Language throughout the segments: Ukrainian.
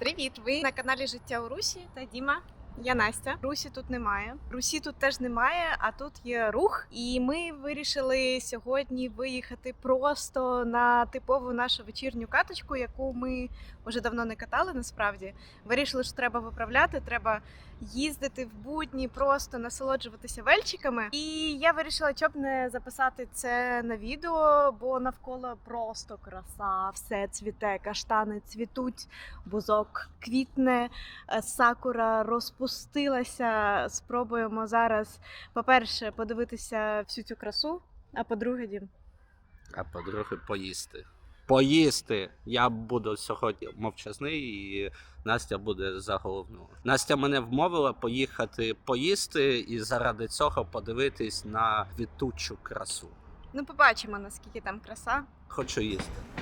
Привіт! Ви на каналі Життя у Русі та Діма. Я Настя. Русі тут немає. Русі тут теж немає, а тут є рух. І ми вирішили сьогодні виїхати просто на типову нашу вечірню каточку, яку ми вже давно не катали. Насправді вирішили, що треба виправляти. Треба їздити в будні, просто насолоджуватися вельчиками. І я вирішила, щоб не записати це на відео, бо навколо просто краса, все цвіте, каштани цвітуть, бузок квітне, е, сакура розпустилася. Спробуємо зараз, по-перше, подивитися всю цю красу, а по-друге, дім. А по-друге, поїсти. Поїсти. Я буду сьогодні мовчазний, і Настя буде за головну. Настя мене вмовила поїхати поїсти і заради цього подивитись на квітучу красу. Ну, побачимо, наскільки там краса. Хочу їсти.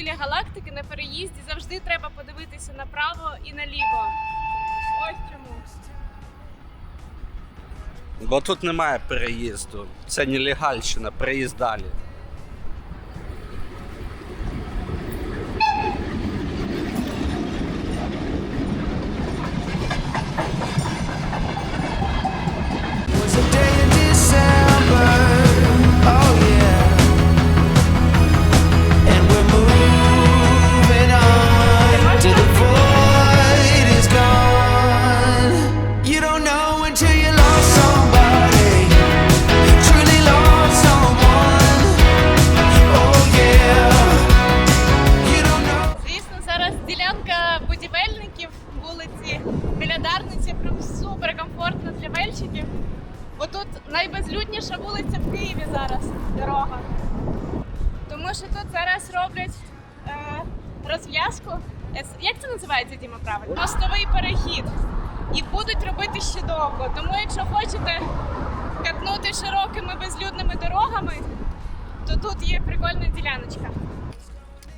Біля галактики на переїзді завжди треба подивитися направо і наліво. Ось чому. Бо тут немає переїзду. Це нелегальщина, переїзд далі.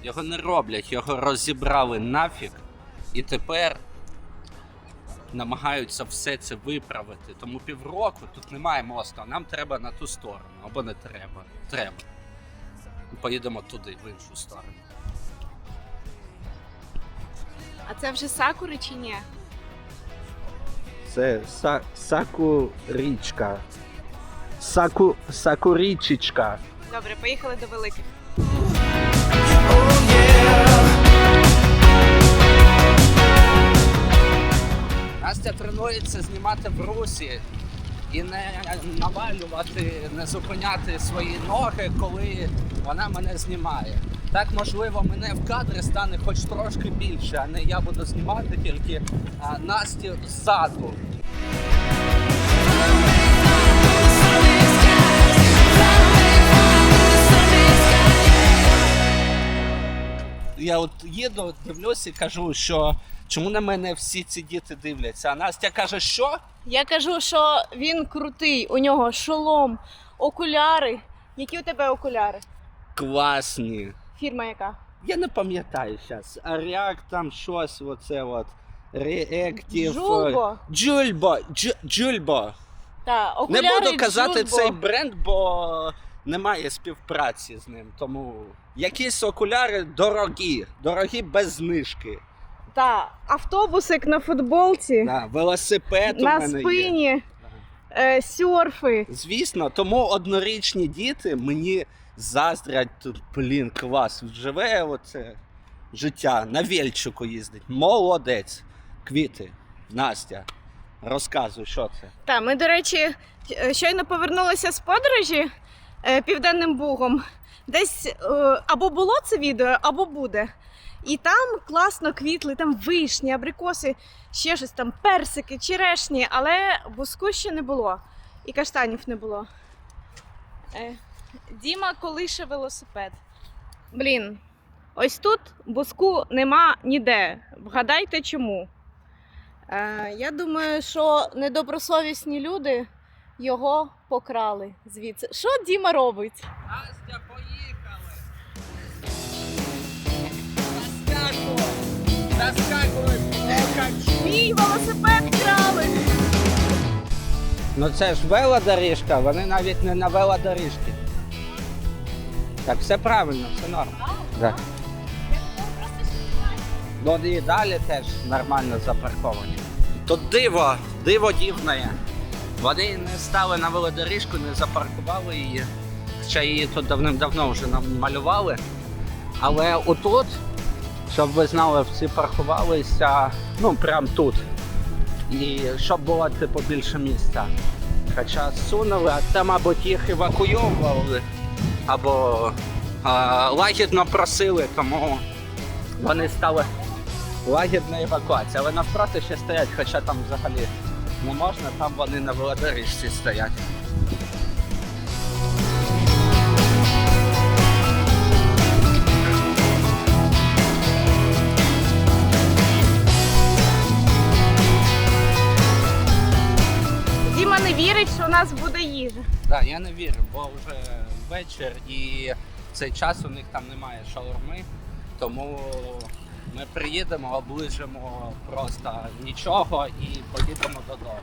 Його не роблять, його розібрали нафіг, і тепер намагаються все це виправити. Тому півроку тут немає мосту, нам треба на ту сторону. Або не треба. Треба. Поїдемо туди, в іншу сторону. А це вже сакури чи ні? Це са- сакурічка. Саку, сакурічечка. Добре, поїхали до великих. Настя тренується знімати в русі і не навалювати, не зупиняти свої ноги, коли вона мене знімає. Так, можливо, мене в кадрі стане хоч трошки більше, а не я буду знімати тільки а, Насті ззаду. Я от їду, дивлюся і кажу, що чому на мене всі ці діти дивляться? А Настя каже, що? Я кажу, що він крутий, у нього шолом, окуляри. Які у тебе окуляри? Класні. Фірма яка? Я не пам'ятаю зараз. А реак там щось, оце от. Реактив. Джулбо. Джульбо. Дж- Джульбо. Та, окуляри Не буду казати Джулбо. цей бренд, бо немає співпраці з ним. Тому якісь окуляри дорогі, дорогі без знижки. Та, автобусик на футболці, На, велосипед у на мене є. спині, е, сюрфи. Звісно, тому однорічні діти мені заздрять тут, блін, клас. Живе оце життя. На вельчику їздить. Молодець. Квіти. Настя. Розказуй, що це. Та, ми, до речі, е, щойно повернулися з подорожі е, Південним Бугом. Десь е, або було це відео, або буде. І там класно квітли, там вишні, абрикоси, ще щось там, персики, черешні, але буску ще не було. І каштанів не було. Е, Діма колише велосипед. Блін, ось тут буску нема ніде. Вгадайте чому. Е, я думаю, що недобросовісні люди його покрали звідси. Що Діма робить? Мій велосипед крали. Ну це ж велодоріжка, вони навіть не на велодоріжці. Так, все правильно, все норм. Так. Ну і далі теж нормально запарковані. Тут диво, диво дивне. Вони не стали на велодоріжку, не запаркували її. Хоча її тут давним-давно вже намалювали. Але отут, щоб ви знали, всі паркувалися, ну прям тут. І щоб було типу більше місця. Хоча сунули, а це, мабуть, їх евакуйовували або а, лагідно просили, тому вони стали лагідна евакуація. Але навпроти ще стоять, хоча там взагалі не можна, там вони на велодоріжці стоять. Що у нас буде їжа. Так, я не вірю, бо вже вечір і в цей час у них там немає шаурми, тому ми приїдемо, оближимо просто нічого і поїдемо додому.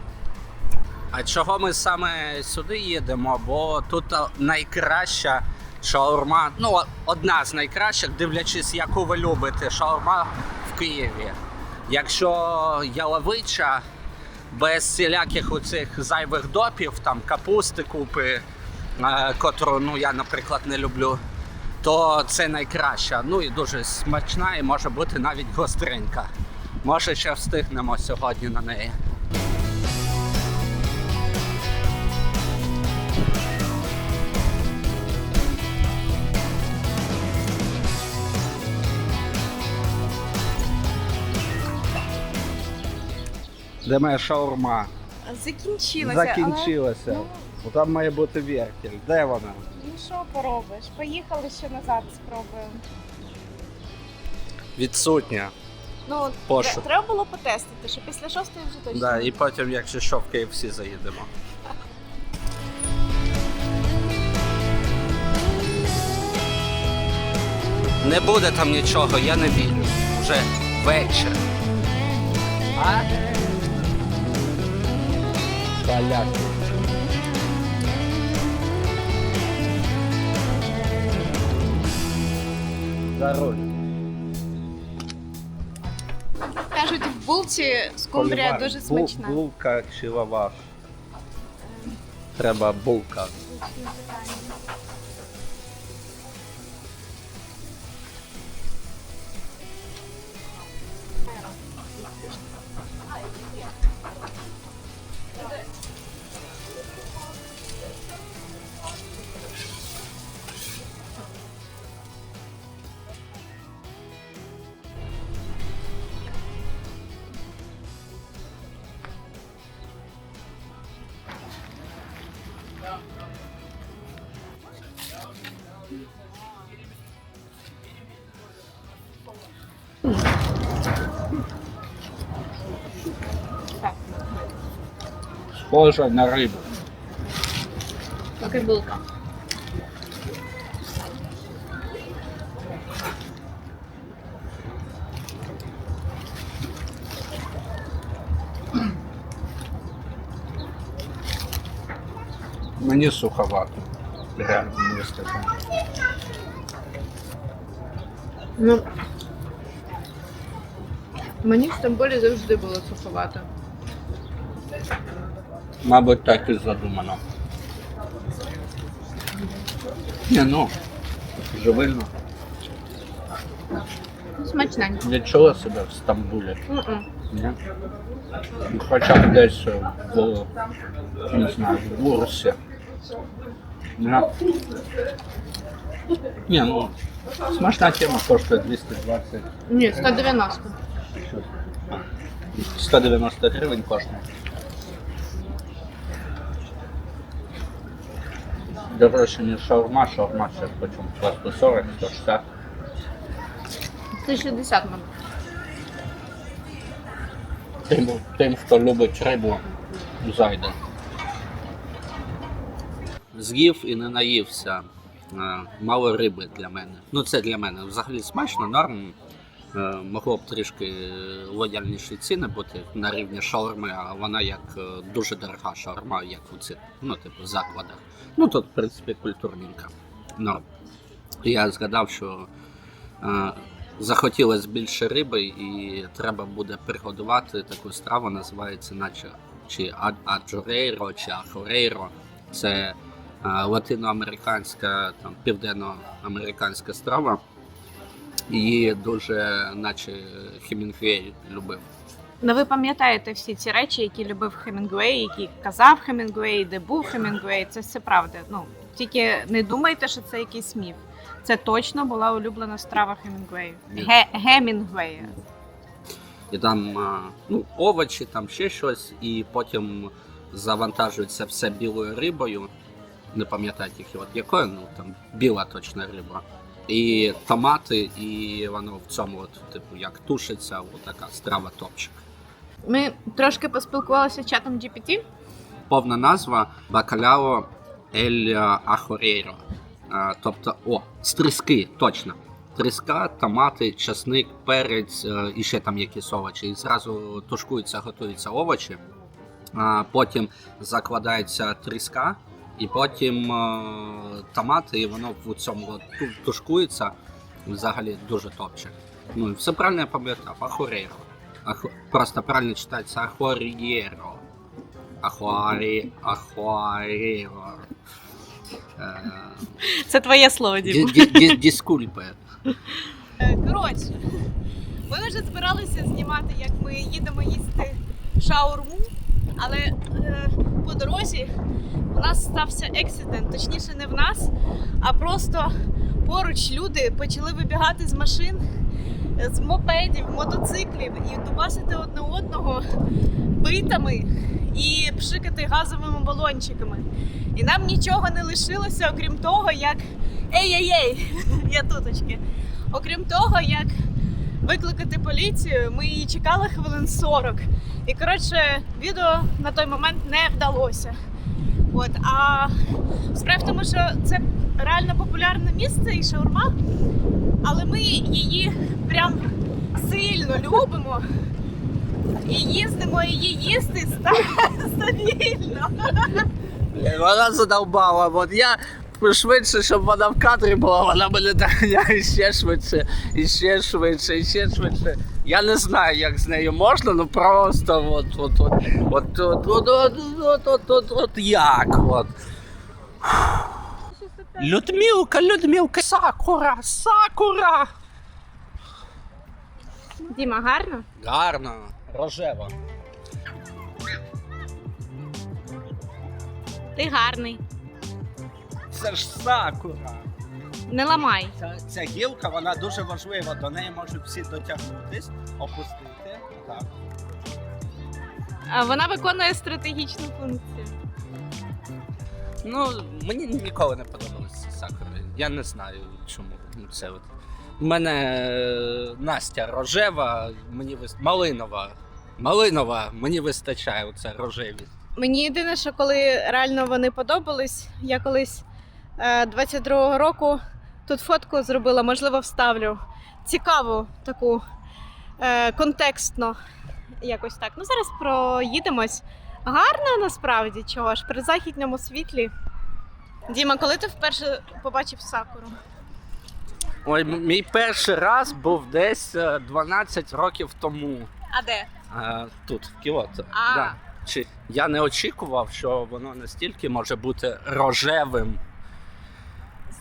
А чого ми саме сюди їдемо? Бо тут найкраща шаурма, ну одна з найкращих, дивлячись, яку ви любите, шаурма в Києві. Якщо яловича, без всіляких оцих зайвих допів, там капусти купи, е, котру ну, я, наприклад, не люблю, то це найкраща. Ну і дуже смачна, і може бути навіть гостренька. Може, ще встигнемо сьогодні на неї. Де моя шаурма? Закінчилося. Закінчилася. Але... Бо Там має бути вертіль. Де вона? Ну що поробиш? Поїхали ще назад, спробуємо. Відсутня. Ну, Пошу. треба було потестити, що після шостої вже точно. Да, і потім, якщо що, в KFC заїдемо. Не буде там нічого, я не вірю. Вже вечір. А? Поляки. За руль. Кажуть, в булці скумбрія Полівар. дуже Бу- смачна. Булка чи лаваш. Треба булка. Схоже на рибу. Поки булка. Мені суховато. Реально не вистачає. Ну, мені в Стамбулі завжди було суховато. Мабуть, так і задумано. Ні, ну, живильно. Смачненько. Відчула себе в Стамбулі. М-м. Ні? Ну, Хоча б десь в, не знаю, в Бурсі. Ні. Ні, ну, смачна тема коштує 220. Ні, 190. 190 гривень коштує. Дорожче, ніж шаурма, шаурма ще почому 140, 160. 160, мабуть. Тим, тим, хто любить рибу, зайде. З'їв і не наївся. Е, Мало риби для мене. Ну, це для мене взагалі смачно, норм. Е, Могло б трішки лояльніші ціни бути на рівні шаурми, а вона як е, дуже дорога шаурма, як у цих ну, типу, закладах. Ну тут, в принципі, культурненька. Норм. Я згадав, що е, захотілося більше риби, і треба буде приготувати таку страву, називається наче чи аджурейро, чи ахорейро. Це е, латиноамериканська, там, південноамериканська страва. Її дуже, наче Хемінгвей любив. Ну ви пам'ятаєте всі ці речі, які любив Хемінгуей, які казав Хемінгуей, де був Хемінгуей. Це все правда. Ну тільки не думайте, що це якийсь міф. Це точно була улюблена страва Хемінгуею. Ні. Ге- Гемінгуея. І там ну, овочі, там ще щось, і потім завантажується все білою рибою. Не пам'ятаю тільки от якою, ну там біла точно риба. І томати, і воно в цьому, от, типу, як тушиться, така страва топчик. Ми трошки поспілкувалися з чатом GPT. Повна назва Бакаляо Ель Ахорейро. Тобто, о, стріски, точно. Тріска, томати, часник, перець е, і ще там якісь овочі. І зразу тушкуються, готуються овочі. Потім закладається тріска, і потім е, томати, і воно в цьому от тушкується. Взагалі дуже топче. Ну, все правильно я пам'ятав. Ахорейро. Ахо... Просто правильно читається Ахорієро. Ахуарі, ахуаріро. Е, Це твоє слово, ді- ді- ді- Діскульпе. Коротше, ми вже збиралися знімати, як ми їдемо їсти шаурму, але е, по дорозі у нас стався ексидент. Точніше, не в нас, а просто поруч люди почали вибігати з машин, е, з мопедів, мотоциклів і дубасити одне одного битами і пшикати газовими балончиками. І нам нічого не лишилося, окрім того, як ей-ей-ей, я туточки. Окрім того, як викликати поліцію, ми її чекали хвилин 40. І коротше, відео на той момент не вдалося. От, а справа в тому, що це реально популярне місце і шаурма, але ми її прям сильно любимо. І їздимо її їсти ста- стабільно. Вона задовбала. От я швидше, щоб вона в кадрі була, вона мене доганяє ще швидше, і ще швидше, і ще швидше. Я не знаю, як з нею можна, ну просто от, от, от, от, от, от, от, от, от, от, от як от. Людмилка, Людмилка, Сакура, Сакура. Діма, гарно? Гарно, рожево. Ти гарний. Це ж Сакура. Не ламай. Ця, ця гілка вона дуже важлива, до неї можуть всі дотягнутись, опустити. Так. А Вона виконує стратегічну функцію. Ну, мені ніколи не подобалися сакури. Я не знаю чому. Це от. У мене е, Настя рожева, мені вис... малинова. Малинова, мені вистачає оце рожевість. Мені єдине, що коли реально вони подобались, я колись 22-го року тут фотку зробила, можливо, вставлю. Цікаву таку е, контекстно. Якось так. Ну, зараз проїдемось. Гарно насправді чого ж, при західньому світлі. Діма, коли ти вперше побачив сакуру? Ой, мій перший раз був десь е, 12 років тому. А де? Е, тут, в Кіото. А. Да. Чи я не очікував, що воно настільки може бути рожевим.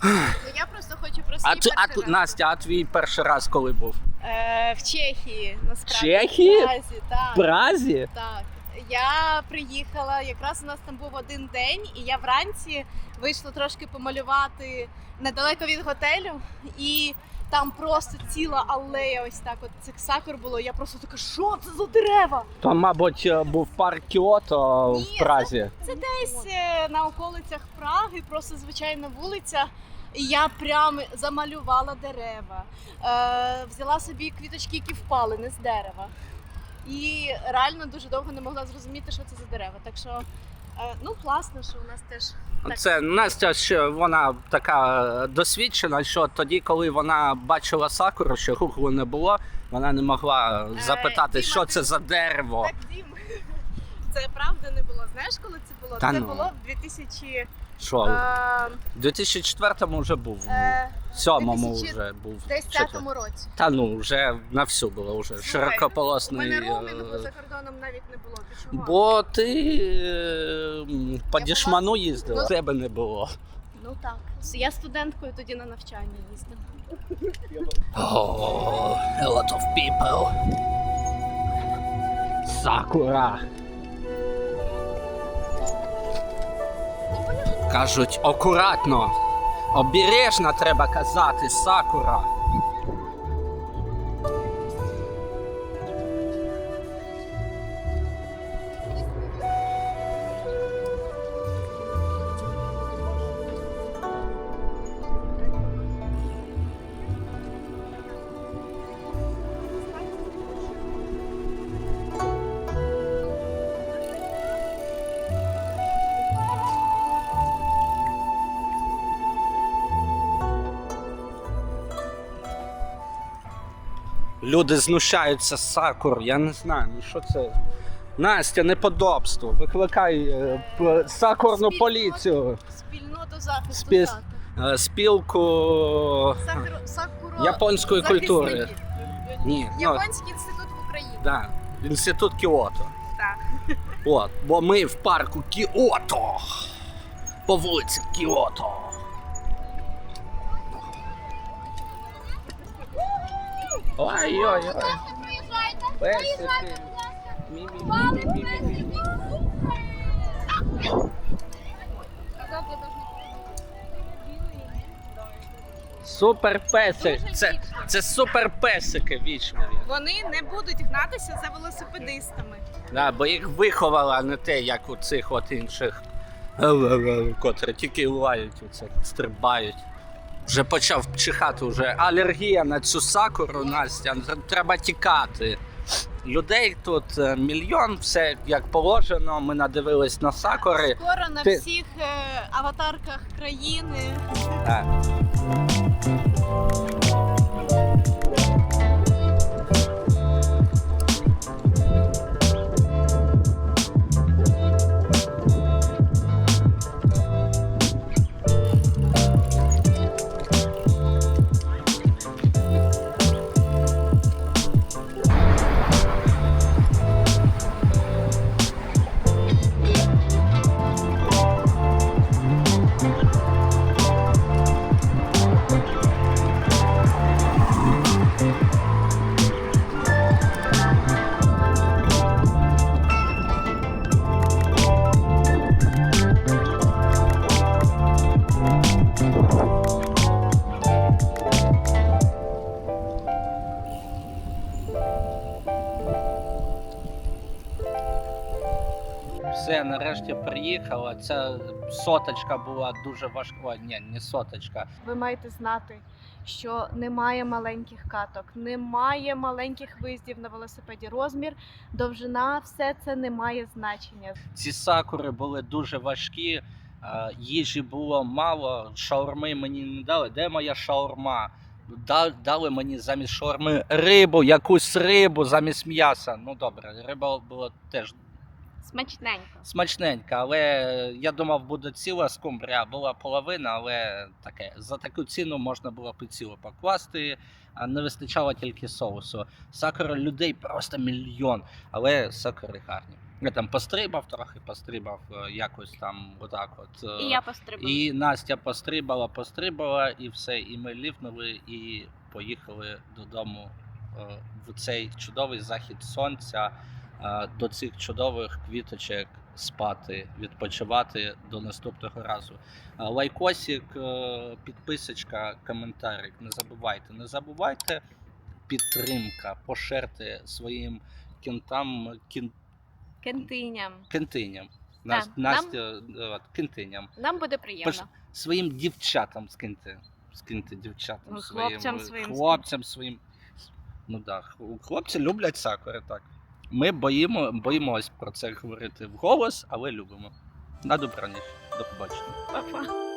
Ну, я просто хочу про свій А, ту- а перший ту- раз. Настя, а твій перший раз коли був? Е, в Чехії, насправді. Чехії? В Празі, так. Празі? Так, я приїхала. Якраз у нас там був один день, і я вранці вийшла трошки помалювати недалеко від готелю, і там просто ціла алея, ось так. От цих сакур було. Я просто така, що це за дерева? То, мабуть, е, був парк Кіото Ні, в Празі. Це десь е, на околицях Праги, просто звичайна вулиця. І я прям замалювала дерева, е, взяла собі квіточки, які впали не з дерева. І реально дуже довго не могла зрозуміти, що це за дерева. Так що ну, класно, що у нас теж Це Настя що вона така е, досвідчена, що тоді, коли вона бачила сакуру, що гуглу не було, вона не могла запитати, Діма, що ти- це за дерево. Так, Дім, це правда не було. Знаєш, коли це було? Та це ну. було в 2000... Що Е, в 2004-му вже був, е, в 7-му вже був. десь в 10-му році. Та ну, вже на всю було вже широкополосний. У мене е, роумінгу за кордоном навіть не було. Ти чого? Бо ти е, м, по Я дішману їздила, Ну, тебе не було. Ну так. Я студенткою тоді на навчання їздила. Oh, a lot of people. Сакура. Кажуть, акуратно. Обережно треба казати, сакура. Люди знущаються з сакур, я не знаю, ну що це. Настя, неподобство. Викликай е, п- сакурну Спільнота. поліцію. Спільноту захисту Спі- сакур. Е, Спілку Сакуро- Сакуро японської захисників. культури. Ні, ну, Японський інститут в Україні. да. Інститут Кіото. Так. От, бо ми в парку Кіото. По вулиці Кіото. Ой-ой-ой. Песики. Мі-мі-мі-мі-мі-мі. Супер песик. Це, це супер песики вічливі. Вони не будуть гнатися за велосипедистами. Да, бо їх виховала не те, як у цих от інших, котрі тільки лають, оце, стрибають. Вже почав чихати, вже алергія на цю сакуру, Настя, треба тікати. Людей тут е, мільйон, все як положено. Ми надивились на сакури. Скоро на Ти- всіх е, аватарках країни. Так. Все, нарешті приїхала. Ця соточка була дуже важка. Ні, не соточка. Ви маєте знати, що немає маленьких каток, немає маленьких виїздів на велосипеді. Розмір, довжина, все це не має значення. Ці сакури були дуже важкі, е, їжі було мало, шаурми мені не дали. Де моя шаурма? Дали мені замість шаурми рибу, якусь рибу замість м'яса. Ну добре, риба була теж Смачненько. смачненька, але я думав, буде ціла скумбрія, була половина, але таке за таку ціну можна було цілу покласти, а не вистачало тільки соусу. Сакури людей просто мільйон, але сакури гарні. Я там пострибав трохи, пострибав е, якось там отак от. е, І я пострибала. і Настя пострибала, пострибала, і все. І ми ліфнули і поїхали додому е, в цей чудовий захід сонця, до цих чудових квіточок спати, відпочивати до наступного разу. Е, Лайкосик, е, підписочка, коментарик. Не забувайте, не забувайте. Підтримка, поширте своїм кінтам, кін, Кентиням. кентиням. Нас- нам- Настя, е, кентиням Нам буде приємно. Пош- своїм дівчатам скиньте. Скиньте дівчатам Ну, своїм. хлопцям е, своїм Хлопцям своїм. Ну так, да. хлопці люблять сакури, так. Ми боїмо, боїмось про це говорити вголос, але любимо. На добраніч. До побачення. Па-па.